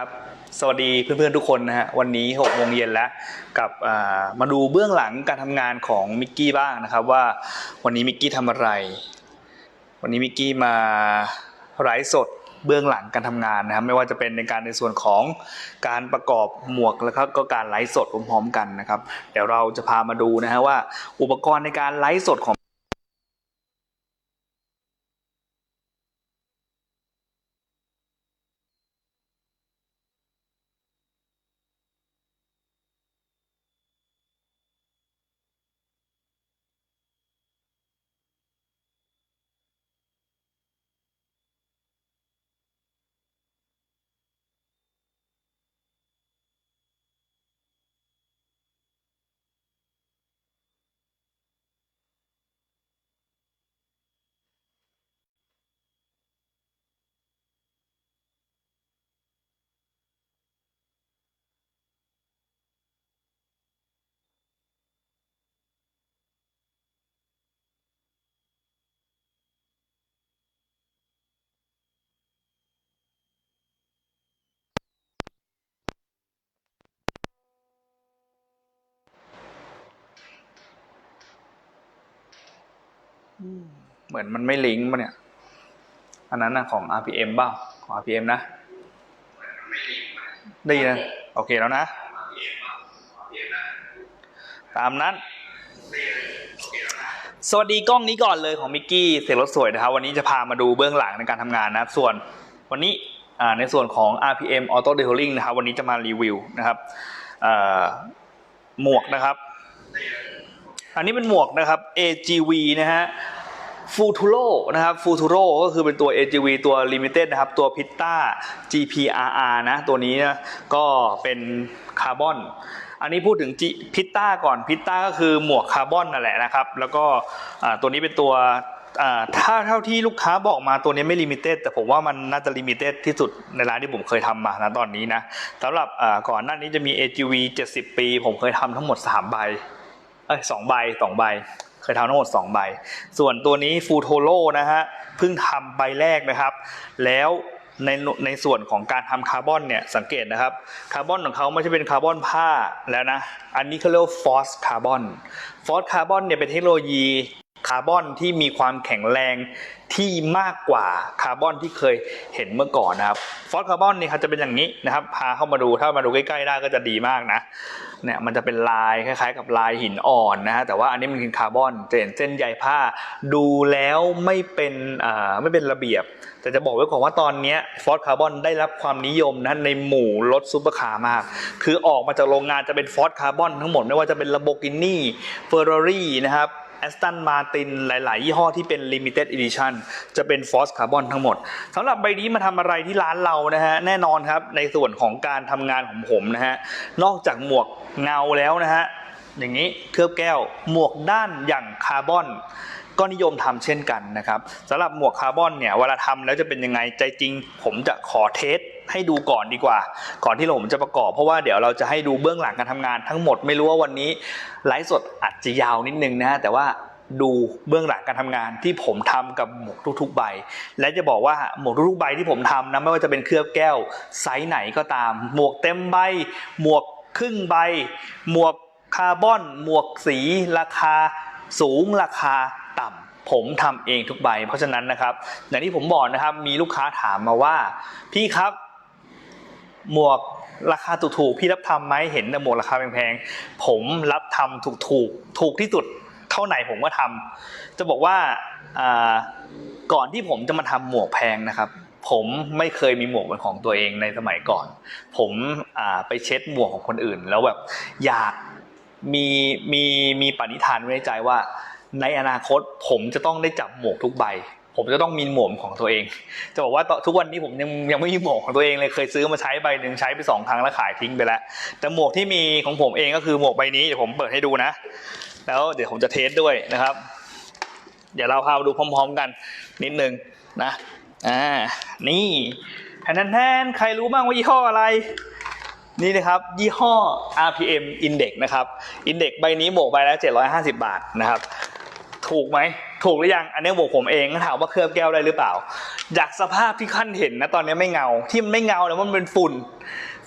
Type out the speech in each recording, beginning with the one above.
ครับสวัสดีเพื่อนๆทุกคนนะฮะวันนี้6โมงเย็นแล้วกับมาดูเบื้องหลังการทำงานของมิกกี้บ้างนะครับว่าวันนี้มิกกี้ทำอะไร วันนี้มิกกี้มาไลฟ์สดเบื้องหลังการทำงานนะครับไม่ว่าจะเป็นในการในส่วนของการประกอบหมวกแล้วก็การไลฟ์สดพร้อมๆกันนะครับ เดี๋ยวเราจะพามาดูนะฮะว่าอุปกรณ์ในการไลฟ์สดของ เหมือนมันไม่ลิงก์มาเนี่ย อันนั้นนะของ RPM บ้างของ RPM นะได้ยินนะโอเคแล้วนะ ตามนั้น สวัสดีกล้องนี้ก่อนเลยของมิกกี้เสียงรถสวยนะครับ วันนี้จะพามาดูเบื้องหลังในการทำงานนะ ส่วนวันนี้ในส่วนของ RPM Auto Detailing นะครับ วันนี้จะมารีวิวนะครับหมวกนะครับ อันนี้เป็นหมวกนะครับ AGV นะฮะ Futuro นะครับ Futuro ก็คือเป็นตัว AGV ตัว Limited นะครับ ตัว Pitta GPRR นะ ตัวนี้นะก็เป็นคาร์บอน อันนี้พูดถึง G- Pitta ก่อน Pitta ก็คือหมวกคาร์บอนนั่นแหละนะครับ แล้วก็ตัวนี้เป็นตัวถ้าเท่าที่ลูกค้าบอกมาตัวนี้ไม่ลิมิเต็ดแต่ผมว่ามันน่าจะลิมิเต็ดที่สุดในร้านที่ผมเคยทำมานะตอนนี้นะสำหรับก่อนหน้านี้จะมี AGV 70 ปี ผมเคยทำทั้งหมด 3 ใบ เอ้ยสองใบสองใบ เคยทำทั้งหมดสองใบ ส่วนตัวนี้ฟูโทโ o นะฮะเพิ่งทำใบแรกนะครับ แล้วในในส่วนของการทำคาร์บอนเนี่ยสังเกตนะครับคาร์บอนของเขาไม่ใช่เป็นคาร์บอนผ้าแล้วนะ อันนี้เขาเรียกว่าฟอสคาร์บอนฟอสคาร์บอนเนี่ยเป็นเทคโนโลยีคาร์บอนที่มีความแข็งแรงที่มากกว่าคาร์บอนที่เคยเห็นเมื่อก่อนนะครับฟอสคาร์บอนเนี่ยครับจะเป็นอย่างนี้นะครับ พาเข้ามาดูถ้ามาดูใกล้ๆได้ก็จะดีมากนะ เนี่ยมันจะเป็นลายคล้ายๆ กับลายหินอ่อนนะฮะแต่ว่าอันนี้มันคือคาร์บอนจะเห็นเส้นใยผ้าดูแล้วไม่เป็นอ่ไม่เป็นระเบียบ แต่จะบอกไว้ก่อนว่าตอนนี้ฟอสคาร์บอนได้รับความนิยมนะในหมู่รถซูเปอร์คาร์มาก คือออกมาจากโรงงานจะเป็นฟอสคาร์บอนทั้งหมดไม่ว่าจะเป็นล a โบกินี่เฟอร์รารี่นะครับ แอสตันมาตินหลาย ๆ ยี่ห้อที่เป็น Limited Edition จะเป็นฟอสคาร์บอนทั้งหมดสำหรับใบนี้มาทำอะไรที่ร้านเรานะฮะ แน่นอนครับในส่วนของการทำงานของผมนะฮะ นอกจากหมวกเงาแล้วนะฮะ อย่างนี้เคลือบแก้วหมวกด้านอย่างคาร์บอน ก็นิยมทำเช่นกันนะครับสำหรับหมวกคาร์บอนเนี่ยเวลาทำแล้วจะเป็นยังไงใจจริง ผมจะขอเทสให้ดูก่อนดีกว่า ก่อนที่ผมจะประกอบ เพราะว่าเดี๋ยวเราจะให้ดูเบื้องหลังการทำงานทั้งหมดไม่รู้ว่าวันนี้ไลฟ์สดอาจจะยาวนิดนึงนะ แต่ว่าดูเบื้องหลังการทำงานที่ผมทำกับหมวกทุกๆใบ และจะบอกว่าหมวกทุกๆใบที่ผมทำนะไม่ว่าจะเป็นเคลือบแก้วไซส์ไหนก็ตาม หมวกเต็มใบ หมวกครึ่งใบ หมวกคาร์บอน หมวกสีราคาสูงราคา ต่ำผมทำเองทุกใบ เพราะฉะนั้นนะครับอย่างที่ผมบอกนะครับ มีลูกค้าถามมาว่า พี่ครับ หมวกราคาถูกๆพี่รับทำไหมเห็นแต่หมวกราคาแพงๆผมรับทำถูกๆถูกที่สุดเท่าไหนผมก็ทำจะบอกว่าก่อนที่ผมจะมาทำหมวกแพงนะครับผมไม่เคยมีหมวกเป็นของตัวเองในสมัยก่อน ผมไปเช็ดหมวกของคนอื่น แล้วแบบอยากมีมีมีปณิธานไว้ในใจว่า ในอนาคตผมจะต้องได้จับหมวกทุกใบ ผมจะต้องมีหมวกของตัวเอง จะบอกว่าทุกวันนี้ผมยังยังไม่มีหมวกของตัวเองเลยเคยซื้อมาใช้ใบหนึ่งใช้ไปสองครั้งแล้วขายทิ้งไปแล้ว แต่หมวกที่มีของผมเองก็คือหมวกใบนี้เดี๋ยวผมเปิดให้ดูนะ แล้วเดี๋ยวผมจะเทสด้วยนะครับ เดี๋ยวเราพาดูพร้อม ๆ กันนิดนึงนะอ่านี่แทนแทนๆใครรู้บ้างว่ายี่ห้ออะไรนี่นะครับยี่ห้อ RPM Index นะครับ Index ใบนี้บวกไปแล้ว750 บาทนะครับ ถูกไหม ถูกหรือยัง อันนี้บวกผมเองถามว่าเคลือบแก้วได้หรือเปล่า จากสภาพที่ขั้นเห็นนะตอนนี้ไม่เงา ที่มันไม่เงาแล้วมันเป็นฝุ่น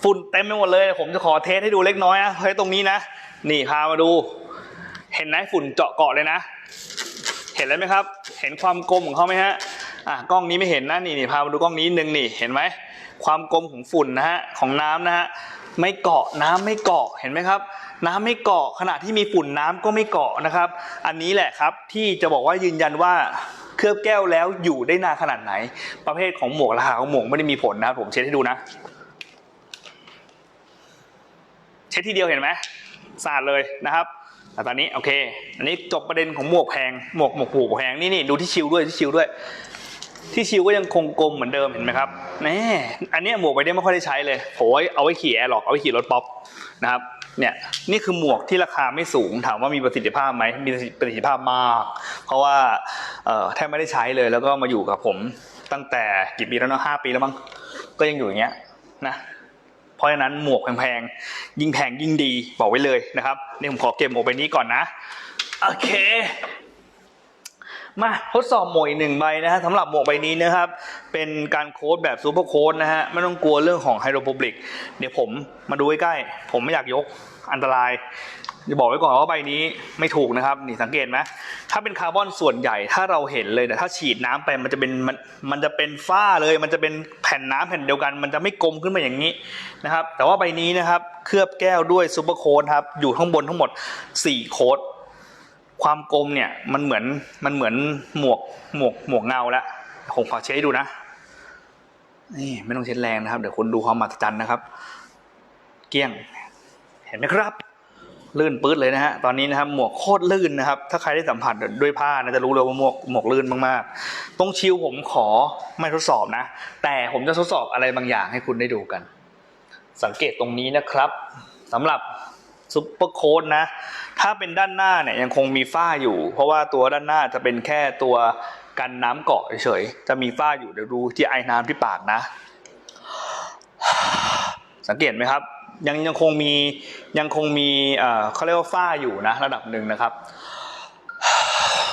ฝุ่นเต็มไปหมดเลย ผมจะขอเทสให้ดูเล็กน้อยนะเฮ้ยตรงนี้นะ นี่พามาดู เห็นไหมฝุ่นเจาะเกาะเลยนะ เห็นแล้วไหมครับ เห็นความกลมของเขาไหมฮะ อะกล้องนี้ไม่เห็นนะนี่นี่พามาดูกล้องนี้นึงนี่ เห็นไหม ความกลมของฝุ่นนะฮะ ของน้ำนะฮะ ไม่เกาะน้ำไม่เกาะ เห็นไหมครับ น้ำไม่เกาะขณะที่มีฝุ่นน้ำก็ไม่เกาะนะครับ อันนี้แหละครับที่จะบอกว่ายืนยันว่าเคลือบแก้วแล้วอยู่ได้นานขนาดไหน ประเภทของหมวกราคาของหมวกไม่ได้มีผลนะครับผมเช็ดให้ดูนะ เช็ดทีเดียวเห็นไหมสะอาดเลยนะครับแต่ตอนนี้โอเค อันนี้จบประเด็นของหมวกแพงหมวกหมวกผูกแพงนี่นี่ดูที่ชิวด้วยที่ชิวด้วย ที่ชิวก็ยังคงกลมเหมือนเดิมเห็นไหมครับแน่อันนี้หมวกใบนี้ไม่ค่อยได้ใช้เลยโหยเอาไว้ขี่แอร์หรอกเอาไว้ขี่รถป๊อปนะครับ เนี่ยนี่คือหมวกที่ราคาไม่สูงถามว่ามีประสิทธิภาพไหมมีประสิทธิภาพมาก เพราะว่าแทบไม่ได้ใช้เลยแล้วก็มาอยู่กับผมตั้งแต่กี่ปีแล้วเนาะห้าปีแล้วมั้งก็ยังอยู่อย่างเงี้ยนะเพราะฉะนั้นหมวกแพงๆยิ่งแพงยิ่งดีบอกไว้เลยนะครับนี่ผมขอเก็บหมวกใบนี้ก่อนนะโอเค มาทดสอบหมวกอีกหนึ่งใบนะฮะสำหรับหมวกใบนี้นะครับ เป็นการโค้ดแบบซูเปอร์โค้ดนะฮะไม่ต้องกลัวเรื่องของไฮโดรโปรลิกเดี๋ยวผมมาดูใกล้ๆผมไม่อยากยกอันตรายจะบอกไว้ก่อนว่าใบนี้ไม่ถูกนะครับนี่สังเกตไหมถ้าเป็นคาร์บอนส่วนใหญ่ถ้าเราเห็นเลยแต่ถ้าฉีดน้ำไปมันจะเป็นมันมันจะเป็นฝ้าเลย มันจะเป็นแผ่นน้ำแผ่นเดียวกัน มันจะไม่กลมขึ้นมาอย่างนี้นะครับแต่ว่าใบนี้นะครับเคลือบแก้วด้วยซูเปอร์โค้ดครับอยู่ข้างบนทั้งหมด 4 โค้ด ความกลมเนี่ยมันเหมือนมันเหมือนหมวกหมวกหมวกเงาแล้วผมขอเช็ดดูนะนี่ไม่ต้องเช็ดแรงนะครับ เดี๋ยวคุณดูความมหัศจรรย์นะครับ เกลี้ยง เห็นไหมครับ ลื่นปื๊ดเลยนะฮะตอนนี้นะครับ หมวกโคตรลื่นนะครับ ถ้าใครได้สัมผัสด้วยผ้านะจะรู้เลยว่าหมวกหมวกลื่นมากๆตรงชิวผมขอไม่ทดสอบนะ แต่ผมจะทดสอบอะไรบางอย่างให้คุณได้ดูกัน สังเกตตรงนี้นะครับสำหรับ ซุปเปอร์โค้ดนะ ถ้าเป็นด้านหน้าเนี่ยยังคงมีฝ้าอยู่ เพราะว่าตัวด้านหน้าจะเป็นแค่ตัวกันน้ำเกาะเฉยๆจะมีฝ้าอยู่เดี๋ยวดูที่ไอ้น้ำที่ปากนะ สังเกตไหมครับ ยังยังคงมียังคงมีเอ่อเขาเรียกว่าฝ้าอยู่นะ ระดับหนึ่งนะครับ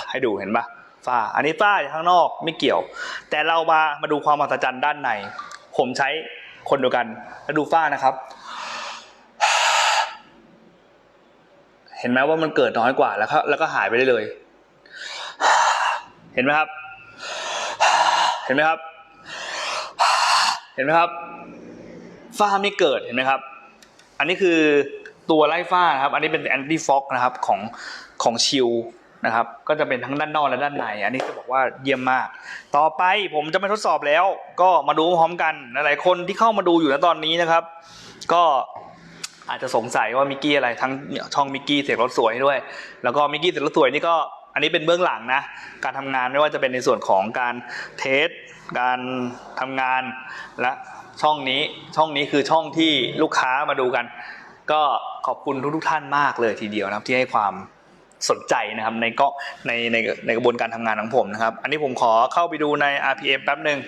ให้ดูเห็นปะฝ้า อันนี้ฝ้าอยู่ข้างนอกไม่เกี่ยว แต่เรามามาดูความมหัศจรรย์ด้านใน ผมใช้คนเดียวกันแล้วดูฝ้านะครับ เห็นไหมว่ามันเกิดน้อยกว่าแล้วก็แล้วก็หายไปได้เลย เห็นไหมครับ เห็นไหมครับ เห็นไหมครับ ฝ้าไม่เกิดเห็นไหมครับ อันนี้คือตัวไล่ฝ้านะครับ อันนี้เป็นแอนตี้ฟอกนะครับของของชิลนะครับ ก็จะเป็นทั้งด้านนอกและด้านใน อันนี้จะบอกว่าเยี่ยมมาก ต่อไปผมจะไม่ทดสอบแล้ว ก็มาดูพร้อมกัน หลายๆคนที่เข้ามาดูอยู่ณตอนนี้นะครับ ก็ อาจจะสงสัยว่ามิกกี้อะไรทั้งช่องมิกกี้เสียงรถสวยด้วย แล้วก็มิกกี้เสียงรถสวยนี่ก็อันนี้เป็นเบื้องหลังนะการทำงานไม่ว่าจะเป็นในส่วนของการเทส การทำงานและช่องนี้ช่องนี้คือช่องที่ลูกค้ามาดูกัน ก็ขอบคุณทุกๆท่านมากเลยทีเดียวนะครับที่ให้ความสนใจนะครับในก็ในในในกระบวนการทำงานของผมนะครับ อันนี้ผมขอเข้าไปดูใน RPM แป๊บหนึ่ง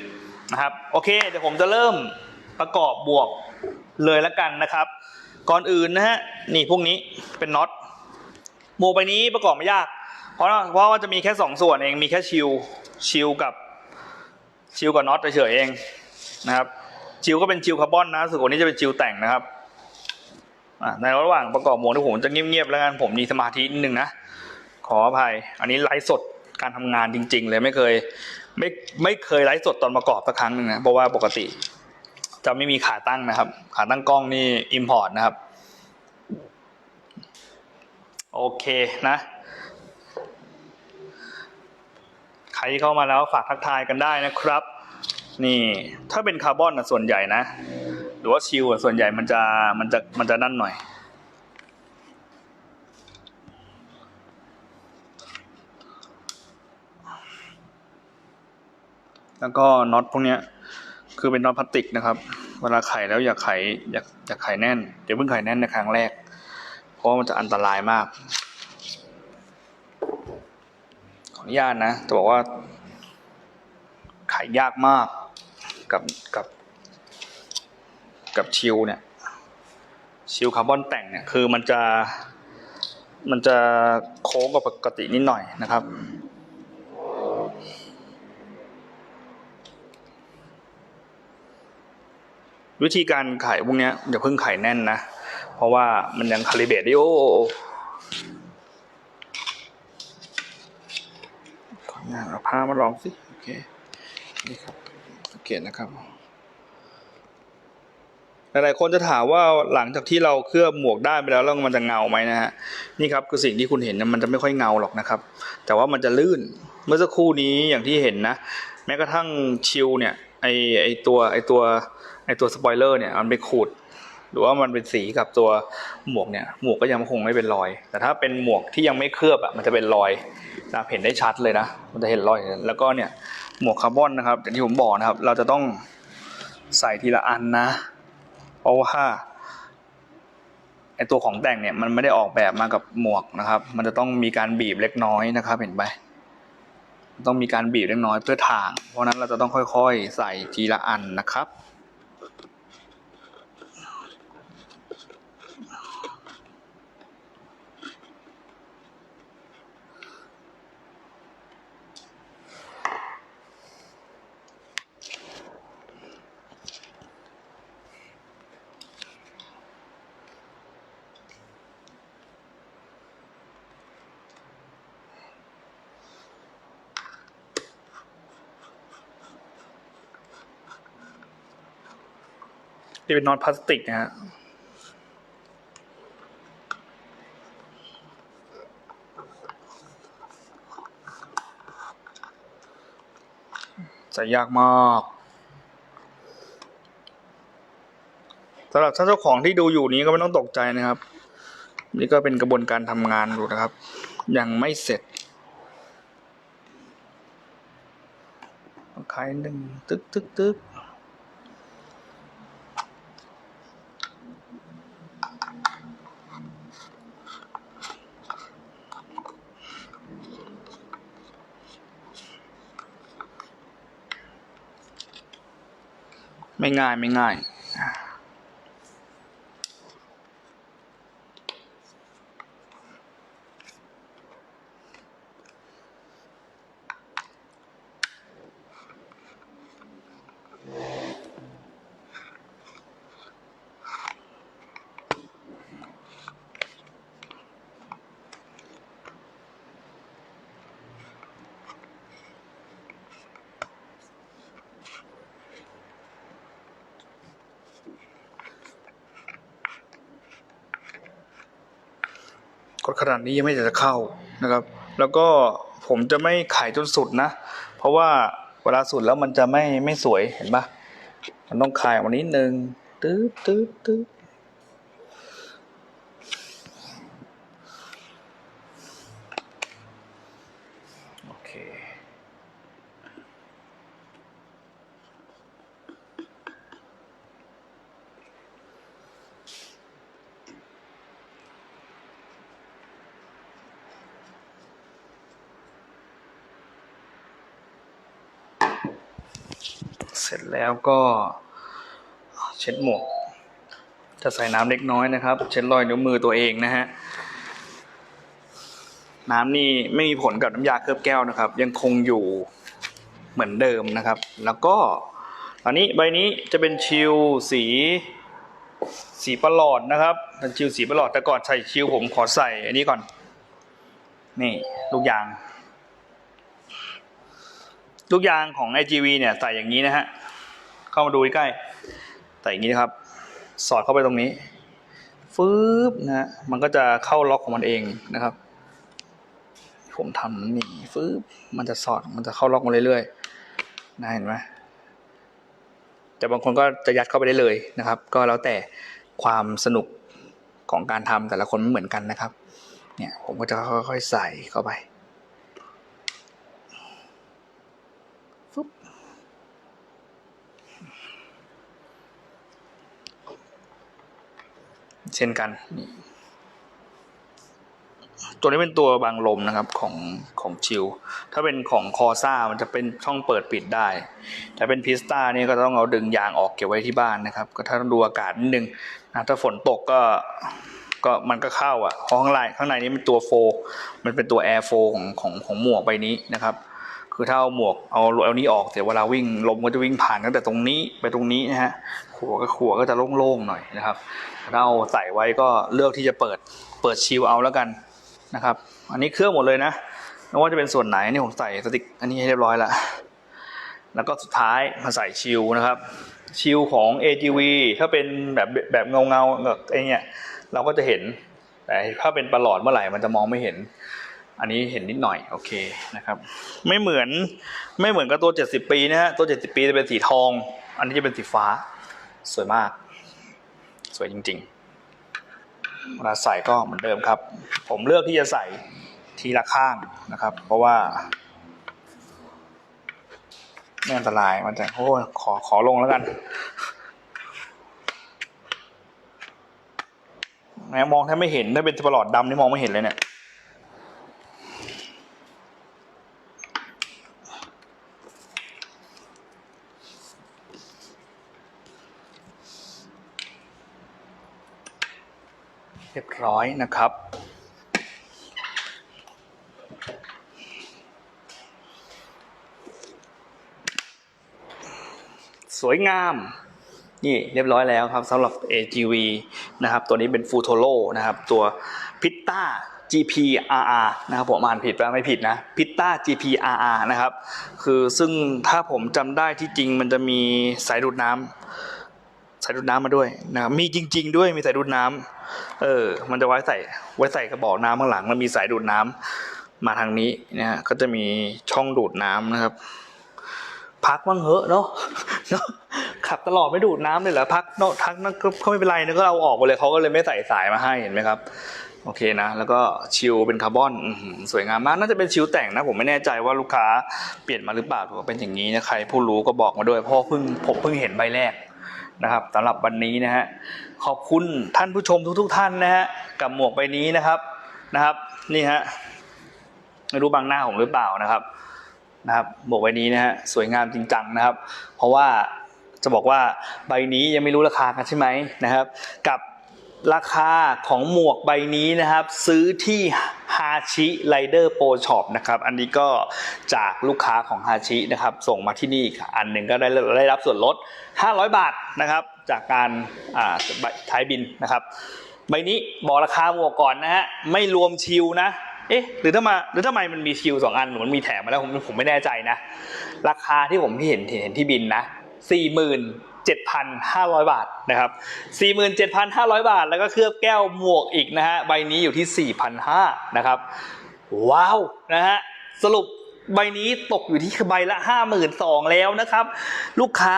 นะครับ โอเค เดี๋ยวผมจะเริ่มประกอบบวกเลยแล้วกันนะครับ ก่อนอื่นนะฮะนี่พวกนี้เป็นน็อตหมวกใบนี้ประกอบไม่ยาก เพราะเพราะว่าจะมีแค่สองส่วนเองมีแค่ชิลชิลกับชิลกับน็อตเฉยๆเองนะครับชิลก็เป็นชิลคาร์บอนนะส่วนนี้จะเป็นชิลแต่งนะครับในระหว่างประกอบหมวกที่ผมจะเงียบๆแล้วกันผมมีสมาธินิดนึงนะขออภัย อันนี้ไลฟ์สดการทำงานจริง ๆ เลยไม่เคยไม่ไม่เคยไลฟ์สดตอนประกอบสักครั้งหนึ่งนะเพราะว่าปกติ จะไม่มีขาตั้งนะครับ ขาตั้งกล้องนี่อิมพอร์ตนะครับ โอเคนะ ใครเข้ามาแล้วฝากทักทายกันได้นะครับ นี่ถ้าเป็นคาร์บอนนะส่วนใหญ่นะ หรือว่าชิลอะส่วนใหญ่มันจะมันจะมันจะนั่นหน่อยแล้วก็น็อตพวกเนี้ย คือเป็นนอตพลาสติกนะครับ เวลาไขแล้วอย่าไขอย่าอย่าไขแน่นเดี๋ยวเพิ่งไขแน่นในครั้งแรก เพราะว่ามันจะอันตรายมาก ขออนุญาตนะจะบอกว่า ไขยากมากกับกับ กับชิลเนี่ยชิลคาร์บอนแต่งเนี่ยคือมันจะ มันจะโค้งกว่าปกตินิดหน่อยนะครับ วิธีการไขพวกนี้อย่าเพิ่งไขแน่นนะ เพราะว่ามันยังคาลิเบตได้โอ้ขออนุญาตเอาผ้ามาลองสิ โอเค นี่ครับสังเกตนะครับ หลายๆคนจะถามว่าหลังจากที่เราเคลือบหมวกได้านไปแล้วแล้วมันจะเงาไหมนะฮะ นี่ครับคือสิ่งที่คุณเห็นนะมันจะไม่ค่อยเงาหรอกนะครับ แต่ว่ามันจะลื่น เมื่อสักครู่นี้อย่างที่เห็นนะ แม้กระทั่งชิลเนี่ย ไอไอตัวไอตัว ไอตัวสปอยเลอร์เนี่ยมันไปขูดหรือว่ามันเป็นสีกับตัวหมวกเนี่ยหมวกก็ยังคงไม่เป็นรอย แต่ถ้าเป็นหมวกที่ยังไม่เคลือบอะมันจะเป็นรอยนะเห็นได้ชัดเลยนะมันจะเห็นรอย แล้วก็เนี่ยหมวกคาร์บอนนะครับอย่างที่ผมบอกนะครับ เราจะต้องใส่ทีละอันนะ เพราะว่าไอตัวของแต่งเนี่ยมันไม่ได้ออกแบบมากับหมวกนะครับ มันจะต้องมีการบีบเล็กน้อยนะครับ เห็นไหมต้องมีการบีบเล็กน้อยเพื่อทาง เพราะนั้นเราจะต้องค่อยๆ ใส่ทีละอันนะครับ นี่เป็นนอตพลาสติกนะฮะใส่ยากมากสำหรับท่านเจ้าของที่ดูอยู่นี้ก็ไม่ต้องตกใจนะครับ นี่ก็เป็นกระบวนการทำงานอยู่นะครับ ยังไม่เสร็จคล้ายหนึ่งตึกตึกตึก ไม่ง่ายไม่ง่าย กดขนาดนี้ยังไม่อยากจะเข้านะครับ แล้วก็ผมจะไม่ขายจนสุดนะ เพราะว่าเวลาสุดแล้วมันจะไม่ไม่สวยเห็นปะมันต้องคายออกมานิดนึงตืดตืดตืดโอเค เสร็จแล้วก็เช็ดหมวก จะใส่น้ำเล็กน้อยนะครับ เช็ดรอยนิ้วมือตัวเองนะฮะ น้ำนี่ไม่มีผลกับน้ำยาเคลือบแก้วนะครับ ยังคงอยู่เหมือนเดิมนะครับ แล้วก็ตอนนี้ใบนี้จะเป็นชิลสีสีประหลอดนะครับเป็นชิลสีประหลอดแต่ก่อนใส่ชิลผมขอใส่อันนี้ก่อน นี่ลูกยาง ลูกยางของ IGV เนี่ยใส่อย่างนี้นะฮะ เข้ามาดูใกล้ๆใส่อย่างนี้นะครับ สอดเข้าไปตรงนี้ฟืบนะฮะมันก็จะเข้าล็อกของมันเองนะครับ ผมทำนี่ฟืบมันจะสอดมันจะเข้าล็อกมาเรื่อยๆนะเห็นไหมแต่บางคนก็จะยัดเข้าไปได้เลยนะครับ ก็แล้วแต่ความสนุกของการทำแต่ละคนไม่เหมือนกันนะครับ เนี่ยผมก็จะค่อยๆใส่เข้าไป เช่นกัน ตัวนี้เป็นตัวบังลมนะครับของของชิล ถ้าเป็นของคอซ่ามันจะเป็นช่องเปิดปิดได้ถ้าเป็นพิสตานี่ก็ต้องเอาดึงยางออกเก็บไว้ที่บ้านนะครับ ก็ถ้าต้องดูอากาศนิดนึงนะถ้าฝนตกก็ก็มันก็เข้าอะเพราะข้างในข้างในนี้เป็นตัวโฟ มันเป็นตัวแอร์โฟของของของหมวกใบนี้นะครับ คือถ้าเอาหมวกเอาเอานี้ออกเสียเวลาวิ่งลมก็จะวิ่งผ่านตั้งแต่ตรงนี้ไปตรงนี้นะฮะขัวก็ขัวก็จะโล่งๆหน่อยนะครับถ้าเอาใส่ไว้ก็เลือกที่จะเปิดเปิดชิลเอาแล้วกันนะครับ อันนี้เครื่องหมดเลยนะไม่ว่าจะเป็นส่วนไหนนี่ผมใส่สติกอันนี้ให้เรียบร้อยล้วแล้วก็สุดท้ายมาใส่ชิลนะครับชิลของ AGV ถ้าเป็นแบบแบบเงาเงาๆแบบไอ้เนี่ยเราก็จะเห็นแต่ถ้าเป็นประหลอดเมื่อไหร่มันจะมองไม่เห็น อันนี้เห็นนิดหน่อยโอเคนะครับ ไม่เหมือนไม่เหมือนกับตัว 70 ปีนะฮะตัว 70 ปีจะเป็นสีทอง อันนี้จะเป็นสีฟ้า สวยมาก สวยจริงๆเวลาใส่ก็เหมือนเดิมครับ ผมเลือกที่จะใส่ทีละข้างนะครับ เพราะว่าไม่อันตรายมันจะโอ้ขอขอลงแล้วกันแหมมองแทบไม่เห็นถ้าเป็นปลอดดำนี่มองไม่เห็นเลยเนี่ย เรียบร้อยนะครับ สวยงาม นี่เรียบร้อยแล้วครับสำหรับ AGV นะครับ ตัวนี้เป็นฟูโทโ o นะครับ ตัวพิตต a GPRR นะครับผมอ่านผิดไปลไม่ผิดนะพิตต a GPRR นะครับ คือซึ่งถ้าผมจำได้ที่จริงมันจะมีสายดูดน้ำสายดูดน้ำมาด้วยนะครับมีจริง ๆ ด้วยมีสายดูดน้ำ เออ มันจะไว้ใส่ไว้ใส่กระบอกน้ำข้างหลังมันมีสายดูดน้ำมาทางนี้นะฮะก็จะมีช่องดูดน้ำนะครับ พักบ้างเหอะเนาะเนอะขับตลอดไม่ดูดน้ำเลยเหรอพักเนาะทักนั่นก็ไม่เป็นไรนะก็เอาออกไปเลยเขาก็เลยไม่ใส่สายมาให้เห็นไหมครับโอเคนะ แล้วก็ชิลเป็นคาร์บอนสวยงามมาก น่าจะเป็นชิลแต่งนะ ผมไม่แน่ใจว่าลูกค้าเปลี่ยนมาหรือเปล่าถือว่าเป็นอย่างนี้นะ ใครผู้รู้ก็บอกมาด้วย เพราะเพิ่งผมเพิ่งเห็นใบแรกนะครับสำหรับวันนี้นะฮะ ขอบคุณท่านผู้ชมทุกๆทท่านนะฮะกับหมวกใบนี้นะครับนะครับ นี่ฮะไม่รู้บางหน้าผมหรือเปล่านะครับนะครับหมวกใบนี้นะฮะสวยงามจริงจังนะครับ เพราะว่าจะบอกว่าใบนี้ยังไม่รู้ราคากันใช่ไหมนะครับ กับราคาของหมวกใบนี้นะครับ ซื้อที่ฮาชิไรเดอร์โปรช็อปนะครับอันนี้ก็จากลูกค้าของฮาชินะครับ ส่งมาที่นี่อันหนึ่งก็ได้ได้รับส่วนลด 500 บาทนะครับ จากการอ่าท้ายบินนะครับ ใบนี้บอกราคาหมวกก่อนนะฮะไม่รวมชิลนะเอ๊ะหรือถ้ามาหรือทำไมมันมีชิลสองอันหรือมันมีแถมมาแล้วผมผมไม่แน่ใจนะ ราคาที่ผมที่เห็นเห็นที่บินนะสี่หมื่นเจ็ดพันห้าร้อยบาทนะครับสี่หมื่นเจ็ดพันห้าร้อยบาท แล้วก็เคลือบแก้วหมวกอีกนะฮะ ใบนี้อยู่ที่สี่พันห้านะครับ ว้าว นะฮะ สรุปใบนี้ตกอยู่ที่ใบละห้าหมื่นสองแล้วนะครับ ลูกค้า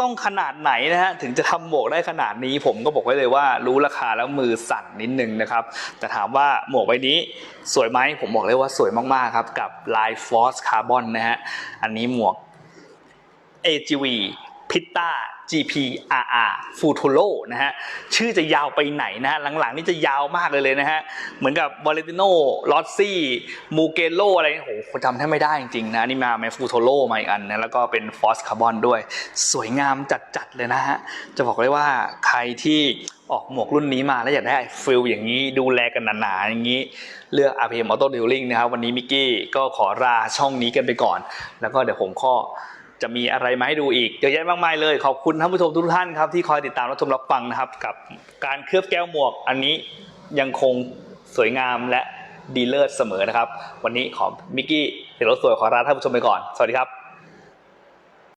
ต้องขนาดไหนนะฮะถึงจะทำหมวกได้ขนาดนี้ ผมก็บอกไว้เลยว่ารู้ราคาแล้วมือสั่นนิดนึงนะครับ แต่ถามว่าหมวกใบนี้สวยไหมผมบอกเลยว่าสวยมากๆครับกับลายฟอสคาร์บอนนะฮะอันนี้หมวก AGV Pitta GPRR Futuro นะฮะชื่อจะยาวไปไหนนะฮะหลังๆนี่จะยาวมากเลยเลยนะฮะเหมือนกับ Valentino Rossi Mugello อะไรโอ้โหจำแทบไม่ได้จริงๆนะนี่มาใน Futuro มาอีกอันนะแล้วก็เป็น Force Carbon ด้วย สวยงามจัดๆเลยนะฮะจะบอกเลยว่าใครที่ออกหมวกรุ่นนี้มาแล้วอยากได้ฟิลอย่างนี้ดูแลกันหนาๆอย่างนี้ เลือก RPM Auto Dealing นะครับ วันนี้มิกกี้ก็ขอลาช่องนี้กันไปก่อน แล้วก็เดี๋ยวผมข้อ จะมีอะไรมาให้ดูอีกเยอะแยะมากมายเลย ขอบคุณท่านผู้ชมทุกท่านครับที่คอยติดตามรับชมรับฟังนะครับ กับการเคลือบแก้วหมวก อันนี้ยังคงสวยงามและดีเลิศเสมอนะครับ วันนี้ขอมิกกี้เห็นรถสวยขอลาท่านผู้ชมไปก่อน สวัสดีครับ